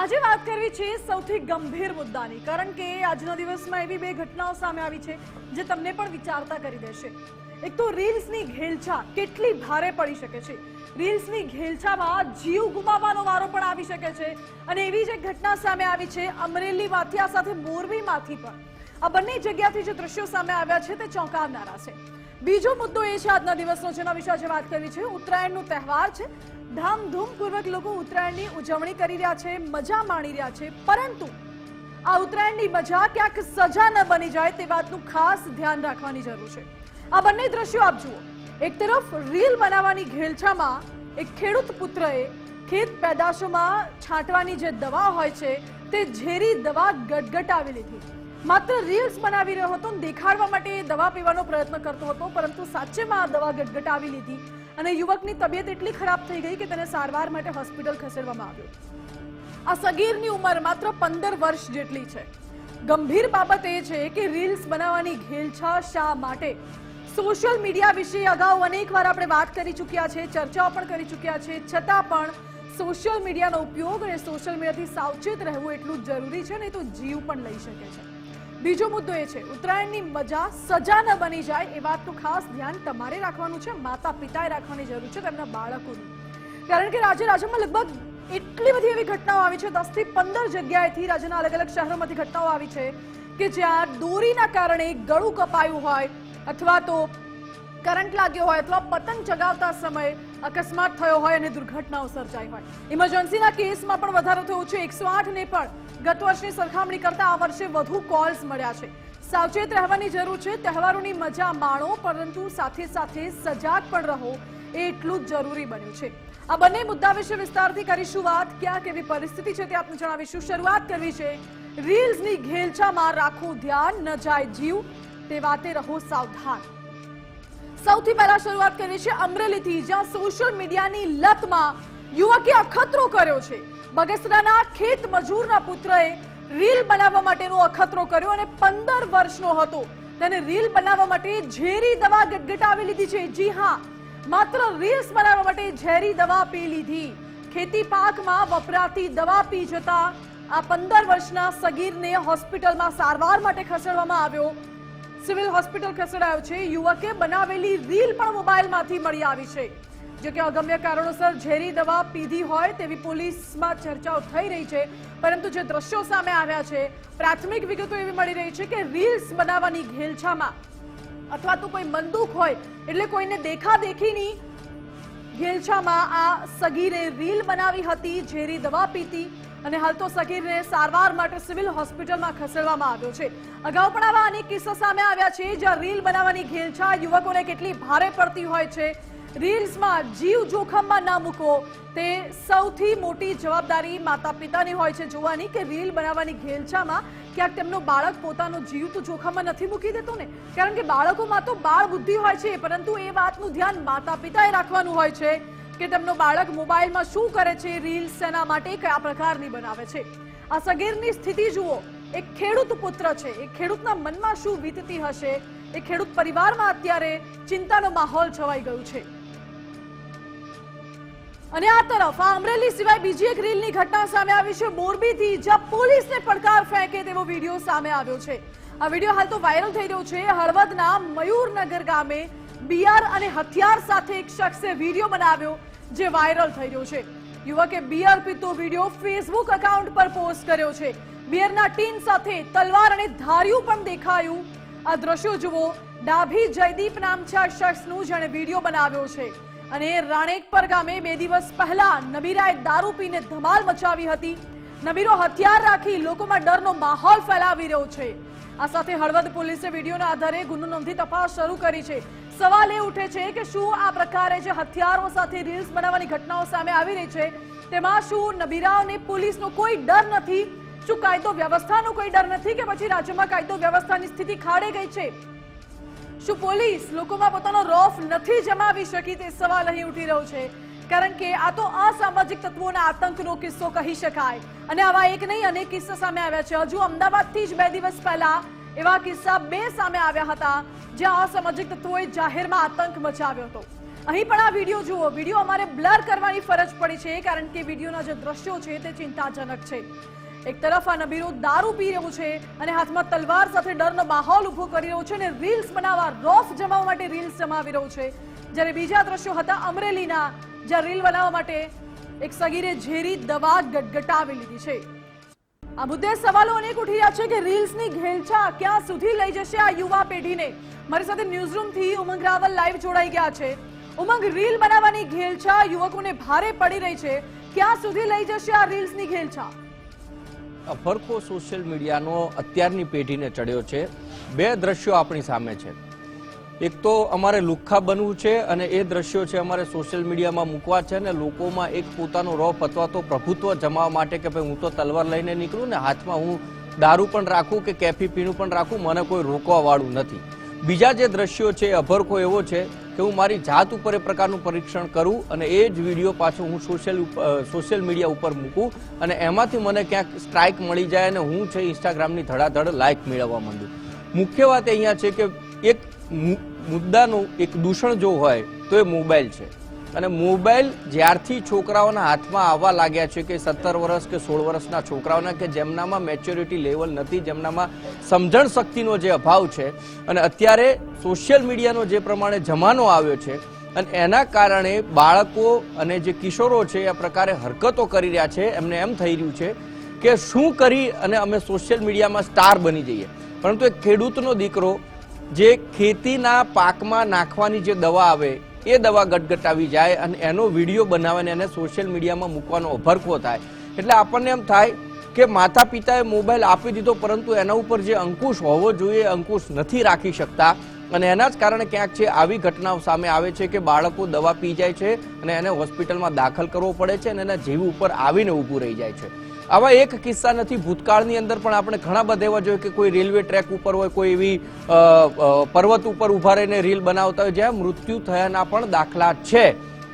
આજે વાત કરવી છે સૌથી ગંભીર મુદ્દાની, કારણ કે આજના દિવસમાં એવી બે ઘટનાઓ સામે આવી છે જે તમને પણ વિચારતા કરી દેશે. એક તો રીલ્સની ઘેલછા કેટલી ભારે પડી શકે છે. રીલ્સની ઘેલછામાં જીવ ગુમાવવાનો વારો પણ આવી શકે છે અને એવી જ ઘટના સામે આવી છે અમરેલીમાંથી આ સાથે મોરબીમાંથી પણ. આ બંને જગ્યાથી જે દ્રશ્યો સામે આવ્યા છે તે ચોંકાવનારા છે. બીજો મુદ્દો એ છે આજના દિવસનો જેના વિશે આજે વાત કરવી છે. ઉત્તરાયણનો તહેવાર છે. ધામધૂમપૂર્વક લોકો ઉત્તરાયણની ઉજવણી કરી રહ્યા છે, મજા માણી રહ્યા છે. પરંતુ આ ઉત્તરાયણની મજા ક્યાંક સજા ન બની જાય તે વાતનું ખાસ ધ્યાન રાખવાની જરૂર છે. આ બંને દ્રશ્યો આપ જુઓ. એક તરફ રીલ બનાવવાની ઘેલછામાં એક ખેડૂત પુત્રએ ખેત પેદાશોમાં છાંટવાની જે દવા હોય છે, તે ઝેરી દવા ગટગટાવી લીધી. માત્ર રીલ્સ બનાવી રહ્યો હતો દેખાડવા માટે દવા પીવાનો પ્રયત્ન કરતો હતો, પરંતુ સાચેમાં આ દવા ગટગટાવી લીધી અને યુવકની તબિયત એટલી ખરાબ થઈ ગઈ કે તેને સારવાર માટે હોસ્પિટલ ખસેડવામાં આવ્યો. આ સગીરની ઉંમર માત્ર પંદર વર્ષ જેટલી છે. ગંભીર બાબત એ છે કે રીલ્સ બનાવવાની ઘેલછા શા માટે? સોશિયલ મીડિયા વિશે અગાઉ અનેકવાર આપણે વાત કરી ચૂક્યા છે, ચર્ચાઓ પણ કરી ચૂક્યા છે, છતાં પણ સોશિયલ મીડિયાનો ઉપયોગ અને સોશિયલ મીડિયાથી સાવચેત રહેવું એટલું જરૂરી છે, નહીં તો જીવ પણ લઈ શકે છે. બીજો મુદ્દો એ છે, ઉત્તરાયણની મજા સજા ન બની જાય એ વાતનું ખાસ ધ્યાન તમારે રાખવાનું છે માતા પિતાએ રાખવાની જરૂર છે તેમના બાળકોની. કારણ કે રાજ્ય રાજ્યમાં લગભગ એટલી બધી એવી ઘટનાઓ આવી છે દસથી પંદર જગ્યાએથી રાજ્યના અલગ અલગ શહેરોમાંથી ઘટનાઓ આવી છે કે જ્યાં દોરીના કારણે ગળું કપાયું હોય અથવા તો કરંટ લાગ્યો હોય અથવા પતંગ ચગાવતા સમયે અકસ્માત થયો હોય અને દુર્ઘટનાઓ સર્જાઈ હોય. ઇમરજન્સીના કેસમાં પણ વધારો થયો છે. એકસો આઠને પણ ગત વર્ષની સરખામણી કરતા આ વર્ષે વધુ કોલ્સ મળ્યા છે. સાવચેત રહેવાની જરૂર છે. તહેવારોની મજા માણો, પરંતુ સાથે સાથે સજાગ પણ રહો એ એટલું જ જરૂરી બન્યું છે. આ બંને મુદ્દા વિશે વિસ્તારથી કરીશું વાત. ક્યાં કેવી પરિસ્થિતિ છે તે આપને જણાવીશું. શરૂઆત કરવી છે. રીલ્સની ઘેલછામાં રાખવું ધ્યાન, ન જાય જીવ. તે વાતે રહો સાવધાન. સૌથી પહેલા શરૂઆત કરીએ છે અમરેલીથી, જ્યાં સોશિયલ મીડિયાની લતમાં યુવકે અખતરો કર્યો છે. બગસરાના ખેત મજૂરના પુત્રએ રીલ બનાવવા માટેનો અખતરો કર્યો અને પંદર વર્ષનો હતો. તેને રીલ બનાવવા માટે ઝેરી દવા ગટગટાવી લીધી છે. જી હા, માત્ર રીલ્સ બનાવવા માટે ઝેરી દવા પી લીધી. ખેતી પાકમાં વપરાતી દવા પી જતા આ પંદર વર્ષના સગીરને હોસ્પિટલમાં સારવાર માટે ખસેડવામાં આવ્યો. સિવિલ હોસ્પિટલ ખસેડાયો છે. યુવકે બનાવેલી રીલ પણ મોબાઈલમાંથી મળી આવી છે. જો કે અગમ્ય કારણોસર ઝેરી દવા પીધી હોય તેવી પોલીસમાં ચર્ચાઓ થઈ રહી છે. પરંતુ જે દ્રશ્યો સામે આવ્યા છે, પ્રાથમિક વિગતો એવી મળી રહી છે કે રીલ્સ બનાવવાની ઘેલછામાં. અથવા તો કોઈ બંદૂક હોય, એટલે કોઈને દેખાદેખીની ઘેલછામાં આ સગીરે રીલ બનાવી હતી, ઝેરી દવા પીતી અને હાલ તો સગીરને સારવાર માટે સિવિલ હોસ્પિટલમાં ખસેડવામાં આવ્યો છે. અગાઉ પણ આવા અનેક કિસ્સા સામે આવ્યા છે, જ્યાં રીલ બનાવવાની ઘેલછા યુવકોને કેટલી ભારે પડતી હોય છે. રીલ્સમાં જીવ જોખમમાં ના મૂકો, તે સૌથી મોટી જવાબદારી માતા પિતાની હોય છે. જોવાની કે રીલ બનાવવાની ઘેલછામાં ક્યાંક તેમનો બાળક પોતાનો જીવ તો જોખમમાં નથી મૂકી દેતો ને? કારણ કે બાળકોમાં તો બાળ બુદ્ધિ હોય છે, પરંતુ એ વાતનું ધ્યાન માતા પિતાએ રાખવાનું હોય છે. કે તેમનો બાળક મોબાઈલમાં શું કરે છે, રીલ્સ શેના માટે કયા પ્રકારની બનાવે છે? આ સગીરની સ્થિતિ જુઓ. એક ખેડૂત પુત્ર છે. એ ખેડૂતના મનમાં શું વીતતી હશે? એ ખેડૂત પરિવારમાં અત્યારે ચિંતાનો માહોલ છવાઈ ગયો છે. અને આ તરફ, આ અમરેલી સિવાય બીજી એક રીલની ઘટના સામે આવી છે. મોરબીથી જ્યાં પોલીસને પડકાર ફેંકે તેવો વીડિયો સામે આવ્યો છે. આ વીડિયો હાલ તો વાયરલ થઈ રહ્યો છે. હળવદના મયુરનગર ગામે બિયાર અને હથિયાર સાથે એક શખ્સે વીડિયો બનાવ્યો જે વાયરલ થઈ રહ્યો છે. યુવકે બિયર પીતો વીડિયો ફેસબુક એકાઉન્ટ પર પોસ્ટ કર્યો છે. બિયરના ટીન સાથે તલવાર અને ધાર્યું પણ દેખાયું. આ દ્રશ્યો જુઓ. ડાભી જયદીપ નામ છે આ શખ્સનું જેણે વીડિયો બનાવ્યો છે. અને રાણેકપર ગામે બે દિવસ પહેલા નબીરાએ દારૂ પીને ધમાલ મચાવી હતી. નબીરો હથિયાર રાખી લોકોમાં ડરનો માહોલ ફેલાવી રહ્યો છે. આ સાથે હળવદ પોલીસે વિડીયોના આધારે ગુનો નોંધી તપાસ શરૂ કરી છે. સવાલ એ ઉઠે છે કે શું આ પ્રકારે જે હથિયારો સાથે રીલ્સ બનાવવાની ઘટનાઓ સામે આવી રહી છે, તેમાં શું નબીરાઓને પોલીસનો કોઈ ડર નથી? શું કાયદો વ્યવસ્થાનો કોઈ ડર નથી કે પછી રાજ્યમાં કાયદો વ્યવસ્થાની સ્થિતિ ખાડે ગઈ છે? શું પોલીસ લોકોમાં પોતાનો રોફ નથી જમાવી શકી તે સવાલ અહીં ઉઠી રહ્યો છે. કારણ કે આ તો અસામાજિક તત્વોના આતંકનો કિસ્સો કહી શકાય. અને આવા એક નહીં, અનેક કિસ્સા સામે આવ્યા છે. હજુ અમદાવાદથી જ બે દિવસ પહેલા એવા કિસ્સા બે સામે આવ્યા હતા, જ્યાં અસામાજિક તત્વોએ જાહેરમાં આતંક મચાવ્યો હતો. અહીં પણ આ વીડિયો જુઓ. વીડિયો અમારે બ્લર કરવાની ફરજ પડી છે, કારણ કે વિડીયોના જે દ્રશ્યો છે તે ચિંતાજનક છે. એક તરફ આ નબીરો દારૂ પી રહ્યો છે અને હાથમાં તલવાર સાથે ડરનો માહોલ ઊભો કરી રહ્યો છે અને રીલ્સ બનાવવા, રોફ જમાવવા માટે રીલ્સ જમાવી રહ્યો છે. જ્યારે બીજા દ્રશ્યો હતા અમરેલીના, જ્યાં રીલ બનાવવા માટે એક સગીરે ઝેરી દવા ગટગટાવી લીધી છે. આ મુદ્દે સવાલો અનેક ઉઠી રહ્યા છે કે રીલ્સની ઘેલછા ક્યાં સુધી લઈ જશે આ યુવા પેઢીને? મારી સાથે ન્યૂઝરૂમથી ઉમંગ રાવલ લાઈવ જોડાઈ ગયા છે. ઉમંગ, રીલ બનાવવાની ઘેલછા યુવકોને ભારે પડી રહી છે. ક્યાં સુધી લઈ જશે આ રીલ્સની ઘેલછા? ફરકો સોશિયલ મીડિયાનો અત્યારની પેઢીને ચડ્યો છે. બે દ્રશ્યો આપણી સામે છે. એક તો અમારે લુખ્ખા બનવું છે અને એ દ્રશ્યો છે અમારે સોશિયલ મીડિયામાં મૂકવા છે અને લોકોમાં એક પોતાનો રોપ અથવા તો પ્રભુત્વ જમાવવા માટે કે ભાઈ હું તો તલવાર લઈને નીકળું ને હાથમાં હું દારૂ પણ રાખું કે કેફી પીણું પણ રાખું, મને કોઈ રોકવા વાળું નથી. બીજા જે દ્રશ્યો છે, અભરખો એવો છે કે હું મારી જાત ઉપર એ પ્રકારનું પરીક્ષણ કરું અને એ જ વીડિયો પાછો હું સોશિયલ સોશિયલ મીડિયા ઉપર મૂકું અને એમાંથી મને ક્યાંક સ્ટ્રાઇક મળી જાય અને હું છે ઇન્સ્ટાગ્રામની ધડાધડ લાઇક મેળવવા માંડું. મુખ્ય વાત અહીંયા છે કે એક મુદ્દાનું એક દૂષણ જો હોય, તો એ મોબાઈલ છે. અને મોબાઈલ જ્યારથી છોકરાઓના હાથમાં આવવા લાગ્યા છે કે સત્તર વર્ષ કે સોળ વર્ષના છોકરાઓના કે જેમનામાં મેચ્યોરિટી લેવલ નથી, જેમનામાં સમજણ શક્તિનો જે અભાવ છે, અને અત્યારે સોશિયલ મીડિયાનો જે પ્રમાણે જમાનો આવ્યો છે, અને એના કારણે બાળકો અને જે કિશોરો છે આ પ્રકારે હરકતો કરી રહ્યા છે. એમને એમ થઈ રહ્યું છે કે શું કરી અને અમે સોશિયલ મીડિયામાં સ્ટાર બની જઈએ. પરંતુ એક ખેડૂતનો દીકરો જે ખેતીના પાકમાં નાખવાની જે દવા આવે, એ દવા ગટગટાવી જાય અને એનો વીડિયો બનાવીને એને સોશિયલ મીડિયામાં મૂકવાનો અભરખો થાય. એટલે આપણને એમ થાય કે માતા પિતાએ મોબાઈલ આપી દીધો, પરંતુ એના ઉપર જે અંકુશ હોવો જોઈએ અંકુશ નથી રાખી શકતા. અને એના જ કારણે ક્યાંક છે, આવી ઘટનાઓ સામે આવે છે કે બાળકો દવા પી જાય છે અને એને હોસ્પિટલમાં દાખલ કરવો પડે છે અને એના જીવ ઉપર આવીને ઊભું રહી જાય છે. આવા એક કિસ્સા નથી, ભૂતકાળની અંદર પણ આપણે ઘણા બધા એવા જોઈએ કે કોઈ રેલવે ટ્રેક ઉપર હોય, કોઈ એવી પર્વત ઉપર ઊભા રહીને રીલ બનાવતા હોય, જ્યાં મૃત્યુ થયાના પણ દાખલા છે.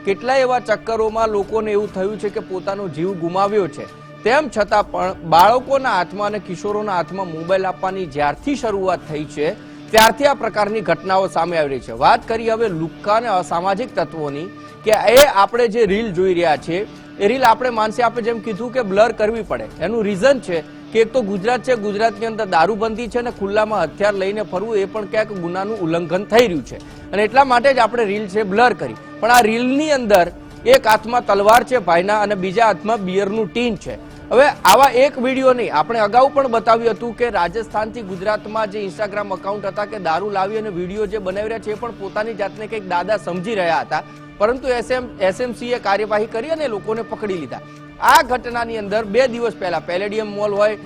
કેટલાય એવા ચક્કરોમાં લોકોને એવું થયું છે કે પોતાનો જીવ ગુમાવ્યો છે. તેમ છતાં પણ બાળકોના હાથમાં અને કિશોરોના હાથમાં મોબાઈલ આપવાની જ્યારથી શરૂઆત થઈ છે, ત્યારથી આ પ્રકારની ઘટનાઓ સામે આવી રહી છે. વાત કરીએ હવે લુક્કા અને અસામાજિક તત્વોની, કે એ આપણે જે રીલ જોઈ રહ્યા છે એ રીલ આપણે માનસી આપણે જેમ કીધું કે બ્લર કરવી પડે. એનું રીઝન છે કે એક તો ગુજરાત છે, ગુજરાતની અંદર દારૂબંધી છે અને ખુલ્લામાં હથિયાર લઈને ફરવું એ પણ ક્યાંક ગુનાનું ઉલ્લંઘન થઈ રહ્યું છે. અને એટલા માટે જ આપણે રીલ છે બ્લર કરી. પણ આ રીલની અંદર એક હાથમાં તલવાર છે ભાઈના અને બીજા હાથમાં બિયરનું ટીન છે. હવે આવા એક વીડિયો નહીં, આપણે અગાઉ પણ બતાવ્યું હતું કે રાજસ્થાનથી ગુજરાતમાં જે ઇન્સ્ટાગ્રામ અકાઉન્ટ હતા કે દારૂ લાવી અને વીડિયો જે બનાવી રહ્યા છે એ પણ પોતાની જાતને કંઈક દાદા સમજી રહ્યા હતા. પરંતુ એસએમ એસએમસીએ કાર્યવાહી કરી અને લોકોને પકડી લીધા. આ ઘટનાની અંદર બે દિવસ પહેલા પેલેડિયમ મોલ હોય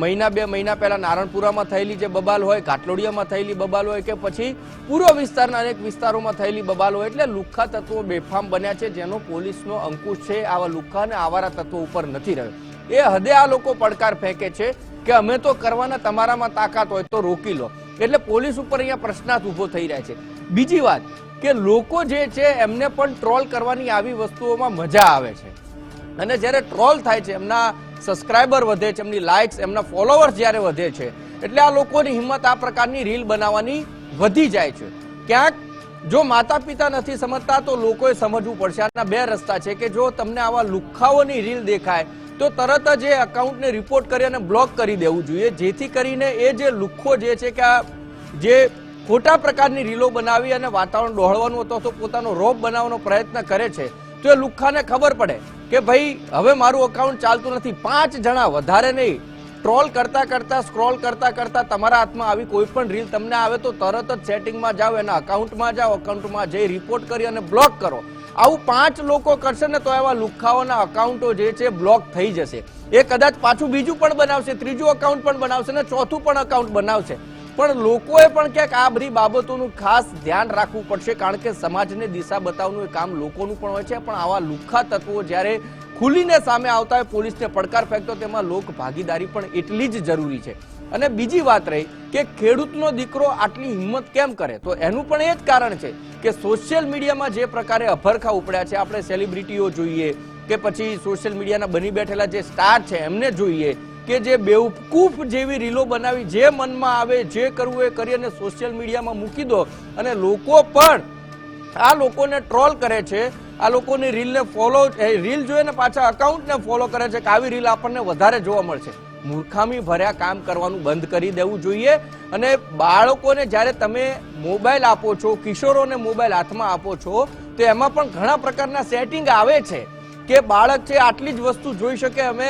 મહિના બે મહિના પહેલા નારણપુરામાં થયેલી જે બબાલ હોય, ઘાટલોડિયામાં થયેલી બબાલ હોય કે પછી પૂર્વ વિસ્તારના અનેક વિસ્તારોમાં થયેલી બબાલ હોય એટલે લુખ્ખા તત્વો બેફામ બન્યા છે જેનો પોલીસનો અંકુશ છે, આવા લુખ્ખા અને આવારા તત્વો ઉપર નથી રહ્યો. એ હદે આ લોકો પડકાર ફેંકે છે કે અમે તો કરવાના તમારામાં તાકાત હોય તો રોકી લો. એટલે પોલીસ ઉપર અહીંયા પ્રશ્નાર્થ ઊભો થઈ રહ્યા છે. બીજી વાત કે લોકો જે છે એમને પણ ટ્રોલ કરવાની આવી વસ્તુઓમાં મજા આવે છે. અને જ્યારે ટ્રોલ થાય છે, એમના સબસ્ક્રાઇબર વધે છે, એમની લાઇક્સ એમના ફોલોવર્સ જ્યારે વધે છે, એટલે આ લોકોની હિંમત આ પ્રકારની રીલ બનાવવાની વધી જાય છે. ક્યાંક જો માતા પિતા નથી સમજતા, તો લોકોએ સમજવું પડશે. આના બે રસ્તા છે કે જો તમને આવા લુખ્ખાઓની રીલ દેખાય, તો તરત જ એ અકાઉન્ટને રિપોર્ટ કરી અને બ્લોક કરી દેવું જોઈએ. જેથી કરીને એ જે લુખ્ખો જે છે કે આ જે ખોટા પ્રકારની રીલો બનાવી અને વાતાવરણ ડોહળવાનું અથવા તો પોતાનો રોપ બનાવવાનો પ્રયત્ન કરે છે, તો એ લુખ્ખાને ખબર પડે કે ભાઈ, હવે મારું અકાઉન્ટ ચાલતું નથી. પાંચ જણા વધારે નહીં. ટ્રોલ કરતા કરતા સ્ક્રોલ કરતા કરતા તમારા હાથમાં આવી કોઈ પણ રીલ તમને આવે તો તરત જ સેટિંગમાં જાઓ, એના અકાઉન્ટમાં જાઓ અકાઉન્ટમાં જઈ રિપોર્ટ કરી અને બ્લોક કરો. આવું પાંચ લોકો કરશે ને તો એવા લુખ્ખાઓના અકાઉન્ટો જે છે બ્લોક થઈ જશે. એ કદાચ પાછું બીજું પણ બનાવશે, ત્રીજું અકાઉન્ટ પણ બનાવશે ને ચોથું પણ અકાઉન્ટ બનાવશે. પણ લોકોએ પણ ક્યાંક આ બધી બાબતોનું ખાસ ધ્યાન રાખવું પડશે, કારણ કે સમાજને દિશા બતાવવાનું એ કામ લોકોનું પણ હોય છે. પણ આવા લુખ્ખા તત્વો જ્યારે ખુલીને સામે આવતા હોય, પોલીસને પડકાર ફેંકતો તેમાં લોક ભાગીદારી પણ એટલી જ જરૂરી છે. અને બીજી વાત રહી કે ખેડૂતનો દીકરો આટલી હિંમત કેમ કરે? તો એનું પણ એ જ કારણ છે કે સોશિયલ મીડિયામાં જે પ્રકારે અભરખા ઉપડ્યા છે, આપણે સેલિબ્રિટીઓ જોઈએ કે પછી સોશિયલ મીડિયાના બની બેઠેલા જે સ્ટાર છે, એમને જોઈએ કે જે બેવકૂફ જેવી રીલો બનાવી જે મનમાં આવે, જે કરવું એ કરી અને સોશિયલ મીડિયામાં મૂકી દો. અને લોકો પણ આ લોકોને ટ્રોલ કરે છે, આ લોકોની રીલને ફોલો રીલ જોઈએ ને પાછા અકાઉન્ટને ફોલો કરે છે કે આવી રીલ આપણને વધારે જોવા મળશે. મૂર્ખામી ભર્યા કામ કરવાનું બંધ કરી દેવું જોઈએ અને બાળકોને જ્યારે તમે મોબાઈલ આપો છો, કિશોરોને મોબાઈલ હાથમાં આપો છો, તો એમાં પણ ઘણા પ્રકારના સેટિંગ આવે છે કે બાળક છે, આટલી જ વસ્તુ જોઈ શકે, અમે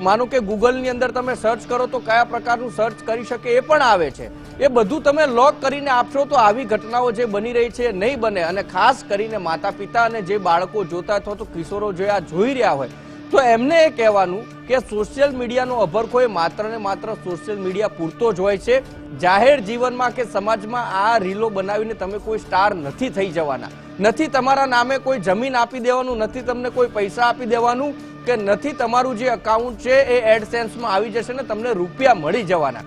માનો કે ગૂગલની અંદર તમે સર્ચ કરો તો કયા પ્રકારનું સર્ચ કરી શકે એ પણ આવે છે. એ બધું તમે લોક કરીને આપશો તો આવી ઘટનાઓ જે બની રહી છે નહીં બને. અને ખાસ કરીને માતા પિતા અને જે બાળકો જોતા અથવા તો કિશોરો જે આ જોઈ રહ્યા હોય, તો એમને એ કહેવાનું કે સોશિયલ મીડિયાનો અભરખો એ માત્ર ને માત્ર સોશિયલ મીડિયા પૂરતો જ હોય છે. જાહેર જીવનમાં કે સમાજમાં આ રીલો બનાવીને તમે કોઈ સ્ટાર નથી થઈ જવાના. નથી તમારા નામે કોઈ જમીન આપી દેવાનું, નથી તમને કોઈ પૈસા આપી દેવાનું. કે નથી, તમારું જે અકાઉન્ટ છે એ એડસેન્સમાં આવી જશે ને તમને રૂપિયા મળી જવાના.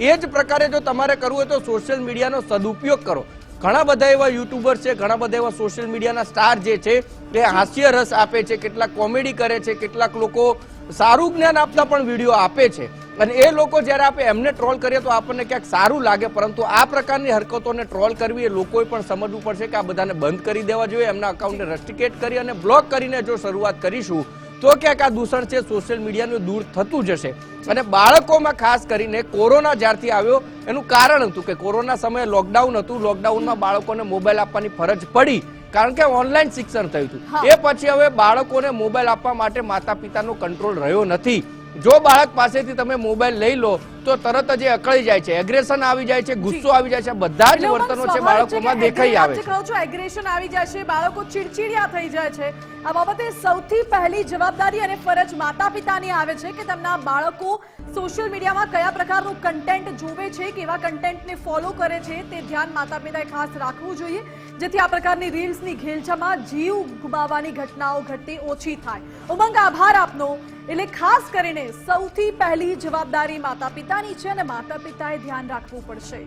એ જ પ્રકારે જો તમારે કરવું હોય તો સોશિયલ મીડિયાનો સદુપયોગ કરો. ઘણા બધા એવા યુટ્યુબર્સ છે, ઘણા બધા એવા સોશિયલ મીડિયાના સ્ટાર જે છે તે હાસ્ય રસ આપે છે, કેટલાક કોમેડી કરે છે, કેટલાક લોકો સારું જ્ઞાન આપતા પણ વીડિયો આપે છે. અને એ લોકો જ્યારે આપણે એમને ટ્રોલ કરીએ તો આપણને ક્યાંક સારું લાગે, પરંતુ આ પ્રકારની હરકતોને ટ્રોલ કરવી એ લોકોએ પણ સમજવું પડશે કે આ બધાને બંધ કરી દેવા જોઈએ, એમના અકાઉન્ટને રસ્ટિકેટ કરી અને બ્લોક કરીને જો શરૂઆત કરીશું તો ક્યાંક આ દૂષણ છે સોશિયલ મીડિયાનું દૂર થતું જશે. અને બાળકોમાં ખાસ કરીને કોરોના જ્યારથી આવ્યો એનું કારણ હતું કે કોરોના સમયે લોકડાઉન હતું. લોકડાઉનમાં બાળકોને મોબાઈલ આપવાની ફરજ પડી. કારણ કે ઓનલાઈન શિક્ષણ થયું. હતું. એ પછી હવે બાળકોને મોબાઈલ આપવા માટે માતા પિતાનો કંટ્રોલ રહ્યો નથી. જો બાળક પાસેથી તમે મોબાઈલ લઈ લો તો તરત જ એ અકળી જાય છે. એગ્રેશન આવી જાય છે ગુસ્સો આવી જાય છે બધા જ વર્તનો છે બાળકોમાં દેખાઈ આવે છો. એગ્રેશન આવી જાય છે બાળકો ચીડચીડિયા થઈ જાય છે. આ બાબતે સૌથી પહેલી જવાબદારી અને ફરજ માતા પિતાની આવે છે કે તેમના બાળકો સોશિયલ મીડિયામાં કયા પ્રકારનું કન્ટેન્ટ જોવે છે કેવા કન્ટેન્ટને ફોલો કરે છે તે ધ્યાન માતા પિતાએ ખાસ રાખવું જોઈએ. જેથી આ પ્રકારની રીલ્સની ઘેલછામાં જીવ ગુમાવવાની ઘટનાઓ ઘટતી ઓછી થાય. ઉમંગ આભાર આપનો. એટલે ખાસ કરીને સૌથી પહેલી જવાબદારી માતા પિતાની છે અને માતા પિતાએ ધ્યાન રાખવું પડશે.